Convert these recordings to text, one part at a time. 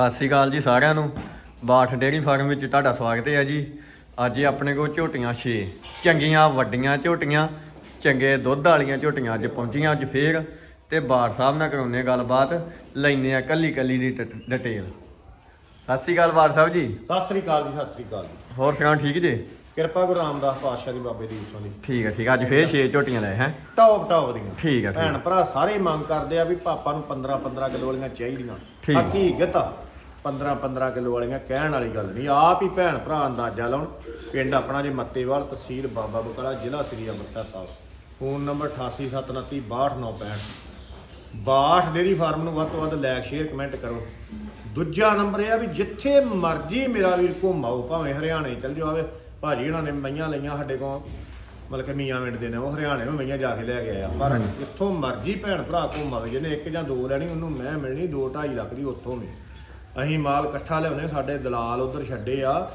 ਸਤਿ ਸ੍ਰੀ ਅਕਾਲ ਜੀ ਸਾਰਿਆਂ ਨੂੰ। ਬਾਠ ਡੇਅਰੀ ਫਾਰਮ ਵਿੱਚ ਤੁਹਾਡਾ ਸਵਾਗਤ ਹੈ ਜੀ। ਅੱਜ ਆਪਣੇ ਕੋਲ ਝੋਟੀਆਂ 6 ਚੰਗੀਆਂ ਵੱਡੀਆਂ ਝੋਟੀਆਂ ਚੰਗੇ ਦੁੱਧ ਵਾਲੀਆਂ ਝੋਟੀਆਂ ਅੱਜ ਪਹੁੰਚੀਆਂ ਅੱਜ ਫੇਰ। ਤੇ ਬਾਠ ਸਾਹਿਬ ਨਾਲ ਕਰਾਉਂਦੇ ਗੱਲਬਾਤ ਲੈਨੇ ਆ ਕੱਲੀ ਕੱਲੀ ਦੀ ਡਿਟੇਲ। ਸਤਿ ਸ੍ਰੀ ਅਕਾਲ ਬਾਠ ਸਾਹਿਬ ਜੀ। ਸਤਿ ਸ੍ਰੀ ਅਕਾਲ ਜੀ ਸਤਿ ਸ੍ਰੀ ਅਕਾਲ ਜੀ। ਹੋਰ ਸੁਣਾਓ ਠੀਕ ਜੀ? ਕਿਰਪਾ ਗੁਰੂ ਰਾਮਦਾਸ ਪਾਤਸ਼ਾਹ ਦੀ ਬਾਬੇ ਦੀ ਉਸੋਂ ਦੀ। ਠੀਕ ਹੈ ਠੀਕ ਅੱਜ ਫੇਰ 6 ਝੋਟੀਆਂ ਲੈ ਹੈ? ਟੌਪ ਟੌਪ ਦੀਆਂ। ਠੀਕ ਹੈ, ਭੈਣ। ਭਰਾ ਸਾਰੇ ਮੰਗ ਕਰਦੇ ਆ ਵੀ ਪਾਪਾ ਨੂੰ 15 15 ਕਿਲੋ ਵਾਲੀਆਂ ਚਾਹੀਦੀਆਂ। ਹਕੀਕਤ 15 15 ਕਿਲੋ ਵਾਲੀਆਂ ਕਹਿਣ ਵਾਲੀ ਗੱਲ ਨਹੀਂ। ਆਪ ਹੀ ਭੈਣ ਭਰਾ ਅੰਦਾਜ਼ਾ ਲਾਉਣ। ਪਿੰਡ ਆਪਣਾ ਜੇ ਮੱਤੇਵਾਲ ਤਹਿਸੀਲ ਬਾਬਾ ਬਕਾਲਾ ਜ਼ਿਲ੍ਹਾ Sri Amritsar Sahib. Phone number 8879362965 Bath dairy farm ਨੂੰ ਵੱਧ ਤੋਂ ਵੱਧ ਲਾਇਕ ਸ਼ੇਅਰ ਕਮੈਂਟ ਕਰੋ। ਦੂਜਾ ਨੰਬਰ ਇਹ ਆ ਵੀ ਜਿੱਥੇ ਮਰਜ਼ੀ ਮੇਰਾ ਵੀਰ ਘੁੰਮਾਓ ਭਾਵੇਂ ਹਰਿਆਣੇ ਚਲ ਜਾਓ ਆਵੇ। ਭਾਜੀ ਇਹਨਾਂ ਨੇ ਮਈਆਂ ਲਈਆਂ ਸਾਡੇ ਕੋਲ। ਮਤਲਬ ਕਿ ਮੀਆਂ ਮਿੰਟ ਦੇ ਨੇ ਉਹ ਹਰਿਆਣੇ ਨੂੰ ਮਈਆਂ ਜਾ ਕੇ ਲੈ ਕੇ ਆਇਆ ਪਰ ਜਿੱਥੋਂ ਮਰਜ਼ੀ ਭੈਣ ਭਰਾ ਘੁੰਮਾਵੇ ਜਿਹਨੇ ਇੱਕ ਜਾਂ ਦੋ ਲੈਣੀ ਉਹਨੂੰ ਮੈਂ ਮਿਲਣੀ 2 2.5 ਲੱਖ ਦੀ ਉੱਥੋਂ ਵੀ ਅਸੀਂ ਮਾਲ ਇਕੱਠਾ ਲਿਆਉਨੇ ਸਾਡੇ ਦਲਾਲ ਉਧਰ ਛੱਡੇ ਆ।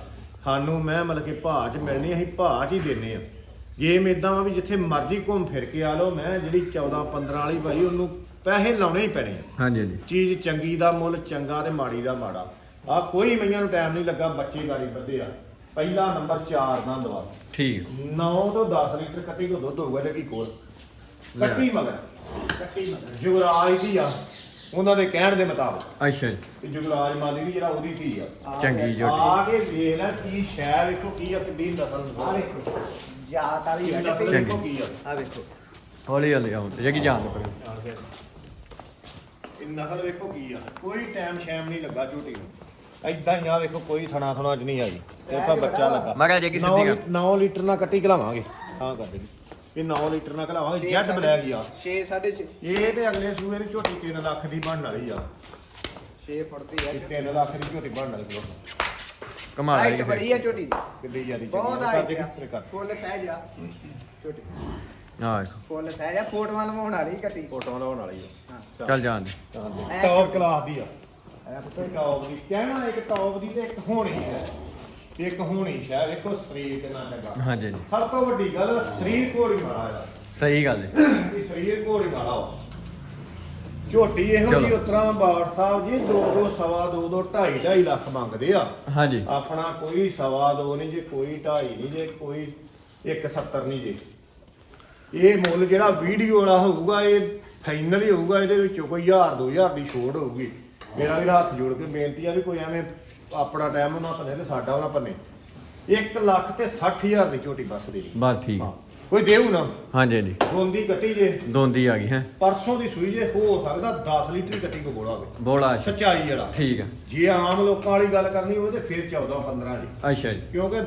ਸਾਨੂੰ ਮੈਂ ਮਤਲਬ ਕਿ ਭਾਅ 'ਚ ਮਿਲਣੀ ਅਸੀਂ ਭਾਅ 'ਚ ਹੀ ਦਿੰਨੇ ਆ। ਗੇਮ ਇਦਾਂ ਵਾ ਵੀ ਜਿੱਥੇ ਮਰਜ਼ੀ ਘੁੰਮ ਫਿਰ ਕੇ ਆ ਲਓ ਮੈਂ ਜਿਹੜੀ 14 15 ਵਾਲੀ ਭਾਈ ਉਹਨੂੰ ਪੈਸੇ ਲਾਉਣੇ ਹੀ ਪੈਣੇ ਆ। ਹਾਂਜੀ ਹਾਂਜੀ। ਚੀਜ਼ ਚੰਗੀ ਦਾ ਮੁੱਲ ਚੰਗਾ ਤੇ ਮਾੜੀ ਦਾ ਮਾੜਾ। ਆ ਕੋਈ ਮਈਆਂ ਨੂੰ ਟਾਈਮ ਨਹੀਂ ਲੱਗਾ ਬੱਚੇ ਗਾੜੀ ਵੱਧੇ ਆ ਪਹਿਲਾ ਨੰਬਰ 4 ਦਾ ਦਵਾ। ਠੀਕ। 9 ਤੋਂ 10 ਲੀਟਰ ਕੱਟੀ ਕੋ ਦੁੱਧ ਹੋਊਗਾ ਲੱਗੀ ਕੋਲ। ਕੱਟੀ ਮਗਰ ਕੱਟੀ ਮਗਰ। ਜੁਗਰਾਜ ਦੀ ਆ। ਉਹਨਾਂ ਦੇ ਕਹਿਣ ਦੇ ਮੁਤਾਬਕ। ਅੱਛਾ ਜੀ। ਕਿ ਜੁਗਰਾਜ ਮਾਲੀ ਦੀ ਜਿਹੜਾ ਉਹਦੀ ਧੀ ਆ। ਚੰਗੀ ਝੋਟੀ ਆ ਕੇ ਵੇਖ ਲੈ ਕੀ ਸ਼ੈ ਵੇਖੋ ਕੀ ਆ ਕਿੱਡੀ ਨਸਲ ਆ ਵੇਖੋ। ਜਾਤ ਵਾਲੀ ਹੈ ਨਸਲ ਚੰਗੀ। ਵੇਖੋ ਕੀ ਆ। ਆ ਵੇਖੋ। ਹੌਲੀ ਹੌਲੀ ਆਉਂ ਤੇ ਜਗੀ ਜਾਣ ਦੇ ਪਰ ਇਹ ਨਸਲ ਵੇਖੋ ਕੀ ਆ। ਕੋਈ ਟਾਈਮ ਸ਼ੈਮ ਨਹੀਂ ਲੱਗਾ ਝੋਟੀ ਨੂੰ। ਐਦਾਂ ਹੀ ਆ ਵੇਖੋ ਕੋਈ ਥਣਾ ਥਣਾ ਚ ਨਹੀਂ ਆਈ। ਸਿਰਫ ਆਹ ਬੱਚਾ ਲੱਗਾ। ਮੈਂ ਕਿਹਾ ਜੇ ਕਿ ਸਿੱਧੀ ਗੱਲ? 9 ਲੀਟਰ ਨਾਲ ਕੱਟੀ ਘਲਾਵਾਂਗੇ। ਹਾਂ ਕਰ ਦੇ ਇਹ 9 ਲੀਟਰ ਨਾਲ ਘਲਾਵਾਂਗੇ ਜੈਟ ਬਲੈਕ ਆ। 6 6.5 ਇਹ ਤੇ ਅਗਲੇ ਸੂਏ ਦੀ ਝੋਟੀ 3 ਲੱਖ ਦੀ ਬਣਨ ਵਾਲੀ ਆ। 6 ਫੁੱਟ ਦੀ ਇਹ ਹੈ 3 ਲੱਖ ਦੀ ਝੋਟੀ ਬਣਨ ਵਾਲੀ ਆ। ਕਮਾਲ ਹਾਈਟ ਹੈ ਬੜੀ ਹੈ ਝੋਟੀ ਦੀ। ਕਿੱਡੀ ਜਿਆਦੀ ਬਹੁਤ ਹਾਈਟ ਕਰ ਫੁੱਲ ਸਹਿਜ ਆ। ਝੋਟੀ। ਹਾਂ ਫੁੱਲ ਸਹਿਜ ਆ। ਫੋਟੋਆਂ ਲਵਾਉਣ ਵਾਲੀ ਕੱਟੀ ਫੋਟੋਆਂ ਲਾਉਣ ਵਾਲੀ ਆ। ਹਾਂ। ਚੱਲ। ਜਾਣ ਦੇ। ਟੌਪ ਕਲਾਸ ਦੀ ਆ। ਇਹ ਪੁੱਤੇ। ਟੌਪ ਦੀ। ਕਹਿਣਾ ਇੱਕ ਟੌਪ ਦੀ ਤੇ ਇੱਕ ਹੋਣੀ ਹੈ ਇੱਕ ਹੋਣੀ ਸ਼ਾਇਦ ਵੇਖੋ ਸਰੀਰ ਕਿੰਨਾ ਚੰਗਾ ਹਾਂਜੀ ਹਾਂਜੀ। ਸਭ ਤੋਂ ਵੱਡੀ ਗੱਲ ਸਰੀਰ ਘੋੜੀ ਵਾਲਾ ਆ ਸਹੀ ਗੱਲ ਹੈ। ਇਹ ਸਰੀਰ ਘੋੜੀ ਵਾਲਾ ਵਾ ਝੋਟੀ ਇਹੋ। ਜੀ ਉਤਰਾ ਬਾੜ ਸਾਹਿਬ ਜੀ 2 2 ਸਵਾ 2 2 2.5 2.5 ਲੱਖ ਮੰਗਦੇ ਆ। ਹਾਂਜੀ। ਆਪਣਾ ਕੋਈ ਸਵਾ 2 ਨਹੀਂ ਜੇ ਕੋਈ 2.5 ਨਹੀਂ ਜੇ ਕੋਈ 170 ਨਹੀਂ ਜੇ। ਇਹ ਮੁੱਲ ਜਿਹੜਾ ਵੀਡੀਓ ਵਾਲਾ ਹੋਊਗਾ ਇਹ ਫਾਈਨਲ ਹੀ ਹੋਊਗਾ ਇਹਦੇ ਵਿੱਚੋਂ ਕੋਈ 1000 2000 ਦੀ ਛੋੜ ਹੋਊਗੀ। ਮੇਰਾ ਵੀ ਹੱਥ ਜੋੜ ਕੇ ਬੇਨਤੀ ਆ ਵੀ ਕੋਈ ਐਵੇਂ ਆਪਣਾ ਟਾਈਮ ਉਹਨਾਂ ਭੰਨੇ ਤੇ ਸਾਡਾ ਉਹਨਾਂ ਭੰਨੇ। 1 ਲੱਖ ਤੇ 60000 ਦੀ ਝੋਟੀ ਬਸ ਦੇ ਬਸ ਠੀਕ। ਹਾਂ। ਕੋਈ ਦੇਊ ਨਾ? ਹਾਂਜੀ ਹਾਂਜੀ। ਦੋਂਦੀ ਕੱਟੀ ਜੇ। ਦੋਂਦੀ ਆ ਗਈ ਹੈ। ਪਰਸੋਂ ਦੀ ਸੂਈ ਜੇ ਹੋ ਸਕਦਾ 10 ਲੀਟਰ ਕੱਟੀ ਕੋ ਬੋਲਾ ਹੋਵੇ। ਬੋਲਾ ਅੱਛਾ। ਸੱਚਾਈ ਜਿਹੜਾ ਠੀਕ ਹੈ ਜੇ ਆਮ ਲੋਕਾਂ ਵਾਲੀ ਗੱਲ ਕਰਨੀ ਹੋਵੇ ਤੇ ਫਿਰ 14 15 ਜੀ ਅੱਛਾ ਜੀ। ਕਿਉਂਕਿ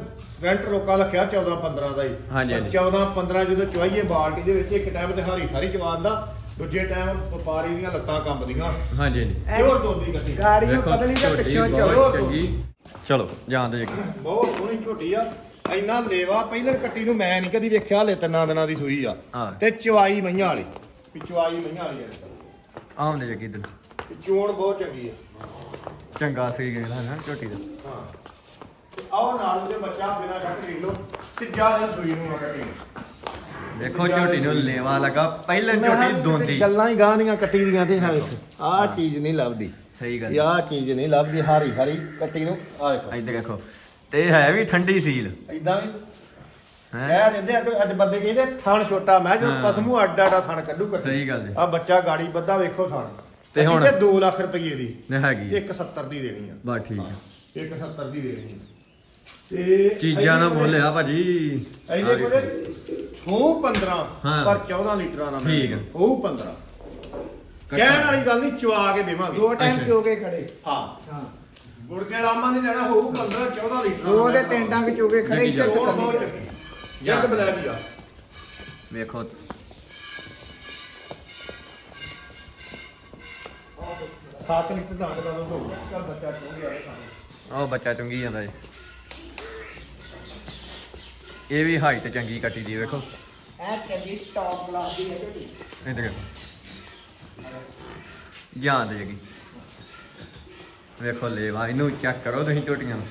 ਰੈਂਟ ਲੋਕਾਂ ਲਖਿਆ 14 15 ਦਾ ਹੀ। ਹਾਂਜੀ, ਹਾਂਜੀ। 14 15 ਜਦੋਂ ਚੁਆਈਏ ਬਾਲਟੀ ਦੇ ਵਿੱਚ ਇੱਕ ਟਾਈਮ ਤੇ ਹਾਰੀ ਸਾਰੀ ਚਵਾਨ ਦਾ ਦੂਜੇ ਟਾਈਮ ਵਪਾਰੀ ਦੀਆਂ ਲੱਤਾਂ ਕੰਬਦੀਆਂ। ਹਾਂਜੀ ਹਾਂਜੀ। ਪਿਓਰ ਦੋਂਦੀ ਕੱਟੀ ਗਾੜੀਆਂ ਵੇਖੋ ਪਤਲੀ ਝੋਟੀ ਪਿੱਛੋਂ ਚੌੜੀ ਚੰਗੀ। ਚਲੋ ਜਾਣ ਦੇ ਬਹੁਤ ਸੋਹਣੀ ਝੋਟੀ ਆ। ਇੰਨਾ ਲੇਵਾ ਪਹਿਲਣ ਕੱਟੀ ਨੂੰ ਮੈਂ ਨਹੀਂ ਕਦੀ ਵੇਖਿਆ ਹਲੇ ਤਿੰਨਾਂ ਦਿਨਾਂ ਦੀ ਸੂਈ ਆ। ਹਾਂ। ਤੇ ਚਵਾਈ ਮਈਆਂ ਵਾਲੀ। ਵੀ ਚਵਾਈ ਮਈਆਂ ਵਾਲੀ ਆ। ਆਉਣ ਦੇ ਜਗੀ ਦਿਨ ਵੀ ਚੋਣ ਬਹੁਤ ਚੰਗੀ ਆ। ਚੰਗਾ ਸੀ ਗਿਆ ਹੈ ਝੋਟੀ ਦਾ। ਹਾਂ। ਆਓ ਨਾਲ ਉਹਦੇ ਬੱਚਾ ਬਿਨਾ ਕੱਟ ਦੇਖ ਲਓ ਸਿੱਜਾ ਜਿਹਾ ਸੂਈ ਨੂੰ ਆ ਕੱਟੀ ਵੇਖੋ ਝੋਟੀ ਨੂੰ ਲੇਵਾ ਲੱਗਾ। ਪਹਿਲਾਂ ਝੋਟੀ ਦੋਂਦੀ। ਗੱਲਾਂ ਹੀ ਗਾਣੀਆਂ ਕੱਟੀ ਦੀਆਂ ਤੇ ਹੈ ਆਹ ਚੀਜ਼ ਨਹੀਂ ਲੱਭਦੀ। ਸਹੀ ਗੱਲ। ਆਹ ਚੀਜ਼ ਨਹੀਂ ਲੱਭਦੀ ਹਾਰੀ ਹਾਰੀ ਕੱਟੀ ਨੂੰ। ਆ ਦੇਖੋ। ਇੱਧਰ ਦੇਖੋ। ਤੇ ਹੈ ਵੀ ਠੰਡੀ ਸੀਲ। ਇਦਾਂ ਵੀ। ਹੈ? ਇਹ ਦਿੰਦੇ ਅੱਜ ਅੱਜ ਬੰਦੇ ਕਹਿੰਦੇ ਥਣ ਛੋਟਾ। ਮੈਂ ਜੋ। ਪਸਮੂ ਅੱਡਾ ਅੱਡਾ ਥਣ ਕੱਢੂ ਕੱਟੀ ਸਹੀ ਗੱਲ ਆ ਬੱਚਾ ਗਾੜੀ ਬੱਧਾ ਵੇਖੋ ਥਣ। ਤੇ ਹੁਣ? 2 ਲੱਖ ਰੁਪਏ ਦੀ। ਨੇ ਹੈਗੀ ਹੈ। 170 ਦੀ ਦੇਣੀ ਆ। ਬਸ ਠੀਕ ਹੈ 170 ਦੀ ਦੇਣੀ ਤੇ ਚੀਜ਼ਾਂ ਨਾ ਬੋਲਿਆ ਭਾਜੀ। ਇਹਦੇ ਕੋਲੇ ਹੋ 15 ਹਾਂ। ਪਰ 14 ਲੀਟਰਾਂ ਦਾ ਠੀਕ ਹੈ। ਹੋ 15 ਕਹਿਣ ਵਾਲੀ ਗੱਲ ਨਹੀਂ ਚਵਾ ਕੇ ਦੇਵਾਂਗੇ। ਦੋ ਟਾਈਮ ਅੱਛਾ। ਚੋਗੇ ਖੜੇ। ਹਾਂ। ਹਾਂ। ਗੁੜ ਕੇ ਲਾਮਾ ਨਹੀਂ ਲੈਣਾ ਹੋਊ 15 14 ਲੀਟਰ ਦੋ ਦੇ। ਤਿੰਨ ਡੰਗ ਚੋਗੇ ਖੜੇ ਲੱਗੀ ਇੱਧਰ ਜਾਓ। ਤਸੱਲੀ ਕਰ ਜੱਗ ਬਲਾ ਗਿਆ ਵੇਖੋ। 7 ਲੀਟਰ ਦਾ ਅੰਡਾ ਦੁੱਧ ਹੋਊਗਾ ਚੱਲ ਬੱਚਾ ਚੋਂਗੇ ਆ ਖਾਣੇ ਉਹ ਬੱਚਾ ਚੁੰਗੀ ਜਾਂਦਾ ਜੀ। ਇਹ ਵੀ ਹਾਈਟ ਚੰਗੀ ਕੱਟੀ ਦੀ ਵੇਖੋ। ਇਹ ਚੰਗੀ ਟੌਪ ਕਲਾਸ ਦੀ ਹੈ ਝੋਟੀ ਇੱਧਰ ਦੇਖੋ। ਜਾਣ ਦੇ ਜਗੀ ਵੇਖੋ ਲੇਵਾ ਇਹਨੂੰ ਚੈੱਕ ਕਰੋ ਤੁਸੀਂ ਝੋਟੀਆਂ ਨੂੰ।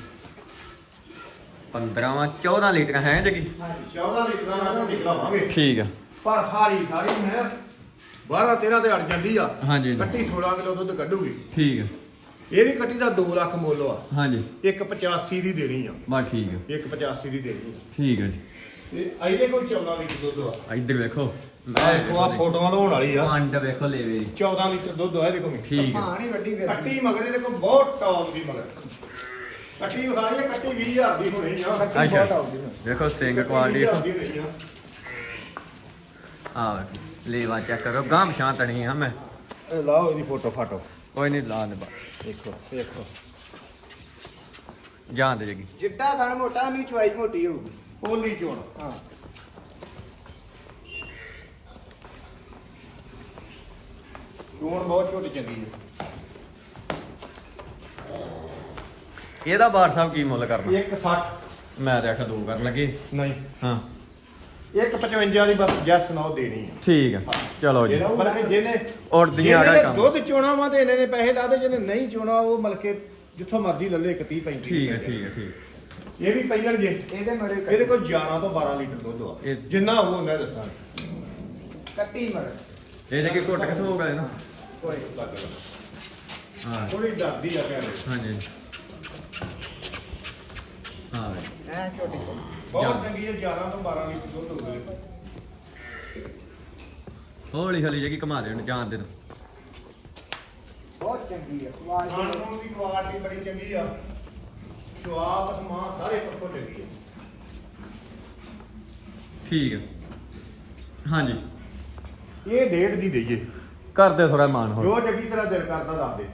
15 14 ਲੀਟਰ ਹੈ ਜਗੀ 14 ਲੀਟਰਾਂ ਨਾਲ ਨਿਕਲਾਵਾਂਗੇ। ਠੀਕ ਆ। ਪਰ ਹਾਰੀ ਸਾਰੀ ਮੈਂ 12 13 ਤੇ ਅੜ ਜਾਂਦੀ ਆ। ਹਾਂਜੀ। ਕੱਟੀ 16 ਕਿਲੋ ਦੁੱਧ ਕੱਢੂਗੀ। ਠੀਕ ਆ। ਇਹ ਵੀ ਕੱਟੀ ਦਾ 2 ਲੱਖ ਮੁੱਲ ਆ। ਹਾਂਜੀ। ਇੱਕ 85 ਦੀ ਦੇਣੀ ਆ। ਬਸ ਠੀਕ ਹੈ ਇੱਕ 85 ਦੀ ਦੇਣੀ ਆ। ਠੀਕ ਹੈ ਜੀ। ਤੇ ਇਹਦੇ ਕੋਲ 14 ਲੀਟਰ ਦੁੱਧ ਆ ਇੱਧਰ ਵੇਖੋ। ਆਹ ਦੇਖੋ ਆ ਫੋਟੋਆਂ ਲਵਾਉਣ ਵਾਲੀ ਆ। ਪੰਡ ਵੇਖੋ ਲੇਵੇ ਦੀ 14 ਲੀਟਰ ਦੁੱਧ ਆ ਇਹਦੇ ਕੋਲ ਠੀਕ ਹੈ ਪਾਣੀ ਵੱਡੀ ਫਿਰ। ਕੱਟੀ ਮਗਰ ਇਹਦੇ ਕੋਲ ਬਹੁਤ ਟੌਪ ਦੀ ਮਗਰ। ਕੱਟੀ ਵਿਖਾ ਰਹੀ ਹੈ ਕੱਟੀ 20000 ਦੀ ਹੋਣੀ ਆ। ਕੱਟੀ ਅੱਛਾ। ਬਹੁਤ ਆਉਂਦੀ ਹੁਣ ਵੇਖੋ ਸਿੰਘ ਕੁਆਲਿਟੀ 20,000 ਦੀ ਹੋਣੀ ਆ। ਆ ਵੇਖੋ ਲੇਵਾ ਚੈੱਕ ਕਰੋ। ਗਾਮ ਸ਼ਾਂਤਣੀ ਆ ਮੈਂ। ਇਹ ਲਾਓ ਇਹਦੀ ਫੋਟੋ ਫਾਟੋ। ਕੋਈ ਨਹੀਂ ਲਾ ਦੇ ਬਾ ਦੇਖੋ ਦੇਖੋ। ਜਾਣ ਦੇ ਜਗੀ। ਜਿੱਡਾ ਥਣ ਮੋਟਾ ਨਹੀਂ ਚੁਆਈ ਮੋਟੀ ਹੋਊਗੀ। ਪੋਲੀ ਚੋਣ ਹਾਂ। ਚੋਣ ਬਹੁਤ ਛੋਟੀ ਚੰਗੀ ਹੈ। ਇਹਦਾ ਬਾਰ ਸਾਹਿਬ ਕੀ ਮੁੱਲ ਕਰਨਾ? 160 ਮੈਂ ਤੇ ਆਖਿਆ ਦੋ ਕਰਨ ਲੱਗੇ। ਨਹੀਂ। ਹਾਂ। 155 ਦੀ ਬਸ ਜੈਸ ਨਾ ਦੇਣੀ ਹੈ ਠੀਕ ਹੈ। ਚਲੋ ਜੀ। ਜਿਹੜਾ ਮਤਲਬ ਕਿ ਜਿਹਨੇ ਉੜਦੀਆਂ ਆ ਜਿਹਨੇ ਕੰਮ। ਦੁੱਧ ਚੋਣਾ ਵਾ ਤੇ ਇਹਨੇ ਨੇ ਪੈਸੇ ਲਾਦੇ ਜਿਹਨੇ ਨਹੀਂ ਚੋਣਾ ਉਹ ਮਤਲਬ ਕਿ ਜਿੱਥੋਂ ਮਰਜ਼ੀ ਲੱਲੇ ਇੱਕ 30 35 ਠੀਕ ਹੈ ਠੀਕ ਹੈ ਠੀਕ ਇਹ ਵੀ ਪਹਿਲਣ ਜੇ? ਇਹਦੇ ਮਰੇ ਇਹਦੇ ਕੋਲ 11 ਤੋਂ 12 ਲੀਟਰ ਦੁੱਧ ਆ। ਇਹ- ਜਿੰਨਾ ਉਹ ਮੈਂ ਦੱਸਾਂ ਕੱਟੀ ਮਰ ਇਹ ਜੇ ਕਿ ਘੁੱਟ ਕੇ ਸੋ ਗਏ ਨਾ। ਕੋਈ। ਹਾਂ। ਥੋੜੀ ਡਰਦੀ ਆ ਕਹਿੰਦੇ। ਹਾਂਜੀ। ਹਾਂ। ਐ ਛੋਟੀ ਬਹੁਤ ਚੰਗੀ ਹੈ 11 ਤੋਂ 12 ਲੀਟਰ ਦੁੱਧ ਹੋਵੇ ਹੌਲੀ ਹੌਲੀ ਜੇ ਕਿ ਘਮਾ ਦੇਣ ਜਾਣ ਦੇ ਬਹੁਤ ਚੰਗੀ ਹੈ ਖਾਣ ਕੁਆਲਿਟੀ ਖੂਣ ਦੀ ਕੁਆਲਿਟੀ ਬੜੀ ਚੰਗੀ ਆ। ਸ਼ਵਾਬ ਸਮਾਂ ਸਾਰੇ ਪੱਖੋਂ ਚੰਗੀ ਹੈ। ਠੀਕ ਹੈ। ਹਾਂਜੀ। ਇਹ ਡੇਢ ਦੀ ਦਈਏ। ਕਰਦੇ ਥੋੜਾ ਮਾਨ ਹੋ ਜੋ ਜੱਗੀ ਤੇਰਾ ਦਿਲ ਕਰਦਾ ਦੱਸ ਦੇ।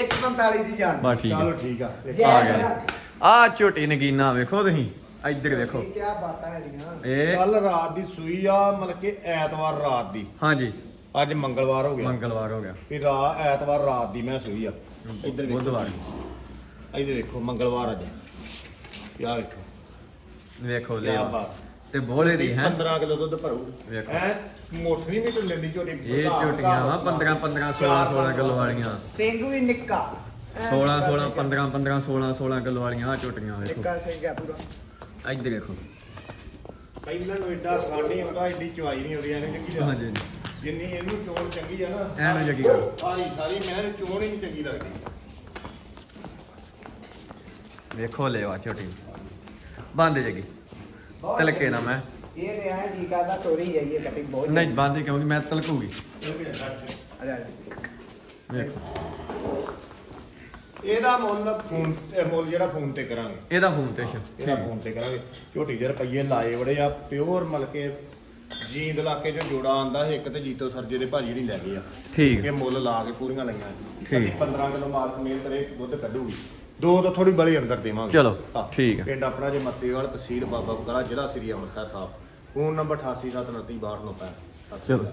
145 ਦੀ ਬਸ ਠੀਕ ਚਲੋ ਹੈ ਠੀਕ ਆ। ਆ ਗਿਆ। ਆ ਝੋਟੀ ਨਗੀਨਾ ਵੇਖੋ ਤੁਸੀਂ। ਇੱਧਰ ਵੇਖੋ। ਕੀ ਬਾਤਾਂ ਹੈਗੀਆਂ। ਇਹ ਕੱਲ ਰਾਤ ਦੀ ਸੂਈ ਆ ਮਤਲਬ ਕਿ ਐਤਵਾਰ ਰਾਤ ਦੀ। ਹਾਂਜੀ। ਅੱਜ ਮੰਗਲਵਾਰ ਹੋ ਗਿਆ। ਮੰਗਲਵਾਰ ਹੋ ਗਿਆ। ਵੀ ਰਾਤ ਐਤਵਾਰ ਰਾਤ ਦੀ ਮੈਂ ਸੂਈ ਆ। ਇੱਧਰ ਵੇਖੋ। ਬੁੱਧਵਾਰ ਇੱਧਰ ਵੇਖੋ ਮੰਗਲਵਾਰ ਅੱਜ। ਯਾ ਵੇਖੋ। ਵੇਖੋ ਕਿਆ ਲਿਆ ਬਾਤ। ਤੇ ਬੋਲੇ ਦੀ ਹੈ? 15 ਕਿਲੋ ਦੁੱਧ ਭਰੂ। ਵੇਖੋ। ਐ ਮੋਠ ਨਹੀਂ ਮੀਟਰ ਲੈਂਦੀ ਝੋਟੀ। ਇਹ ਝੋਟੀਆਂ ਵਾ 15 15 16 16 ਕਿਲੋ ਵਾਲੀਆਂ। ਸਿੰਘ ਵੀ ਨਿੱਕਾ। ਐਨ 16 16 ਨਿੱਕਾ 15 15 16 16 ਕਿਲੋ ਵਾਲੀਆਂ ਆ ਝੋਟੀਆਂ ਵੇਖੋ। ਨਿੱਕਾ ਸਿੰਘ ਹੈ ਪੂਰਾ। ਇੱਧਰ ਵੇਖੋ। ਪਹਿਲਾਂ ਨੂੰ ਐਡਾ ਖਾਣੀ ਹੁੰਦਾ ਐਡੀ ਚਵਾਈ ਨਹੀਂ ਹੁੰਦੀ ਐਨੇ ਜੱਗੀ ਦਾ ਹਾਂਜੀ। ਜਿੰਨੀ ਇਹਨੂੰ ਚੋਣ ਚੰਗੀ ਆ ਨਾ ਐਨ ਜੱਗੀ ਗੱਲ। ਸਾਰੀ ਸਾਰੀ ਮੈਂ ਇਹਨੂੰ ਚੋਣ ਹੀ ਨਹੀਂ ਚੰਗੀ ਲੱਗਦੀ। ਵੇਖੋ ਲਿਆ ਝੋਟੀ। ਬੰਦ ਜਗੀ। ਤਲਕੇ ਨਾ ਮੈਂ। ਇਹ ਤੇ ਐ ਜੀ ਕਰਦਾ ਤੋਰੀ ਜਾਈਏ ਕਟਿੰਗ ਬਹੁਤ ਨਹੀਂ ਬੰਦ ਕਿਉਂਕਿ ਮੈਂ ਤਲਕੂਗੀ। ਇਹਦਾ ਮੁੱਲ ਫੋਨ ਇਹ ਮੁੱਲ ਜਿਹੜਾ ਫੋਨ ਤੇ ਕਰਾਂਗੇ। ਇਹਦਾ ਫੋਨ ਤੇ ਸ਼ ਇਹਦਾ ਫੋਨ ਤੇ ਕਰਾਂਗੇ। ਝੋਟੀ ਦੇ ਰੁਪਈਏ ਲਾਏ ਬੜੇ ਆ ਪਿਓਰ ਮਤਲਬ ਕਿ ਜੀਂਦ ਇਲਾਕੇ ਚੋਂ ਜੋੜਾ ਆਂਦਾ ਸੀ ਇੱਕ ਤੇ ਜੀਤੋ ਸਰਜੇ ਦੇ ਭਾਜੀ ਜਿਹੜੀ ਲੈ ਗਏ ਆ। ਠੀਕ। ਇਹ ਮੁੱਲ ਲਾ ਕੇ ਪੂਰੀਆਂ ਲਈਆਂ। ਠੀਕ। 15 ਕਿਲੋ ਮਾਲਕ ਮੇਲ ਕਰੇ ਦੁੱਧ ਕੱਢੂਗੀ। ਦੋ ਤੋਂ ਥੋੜੀ ਬਲੀ ਅੰਦਰ ਦੇਵਾਂਗੇ ਚਲੋ, ਹਾਂ। ਠੀਕ ਹੈ। ਪਿੰਡ ਆਪਣਾ ਜੇ ਮੱਤੇਵਾਲ ਤਹਿਸੀਲ ਬਾਬਾ ਬਕਾਲਾ ਜ਼ਿਲ੍ਹਾ ਸ੍ਰੀ ਅੰਮ੍ਰਿਤਸਰ ਸਾਹਿਬ ਫੋਨ ਨੰਬਰ 887932 6295 ਚਲੋ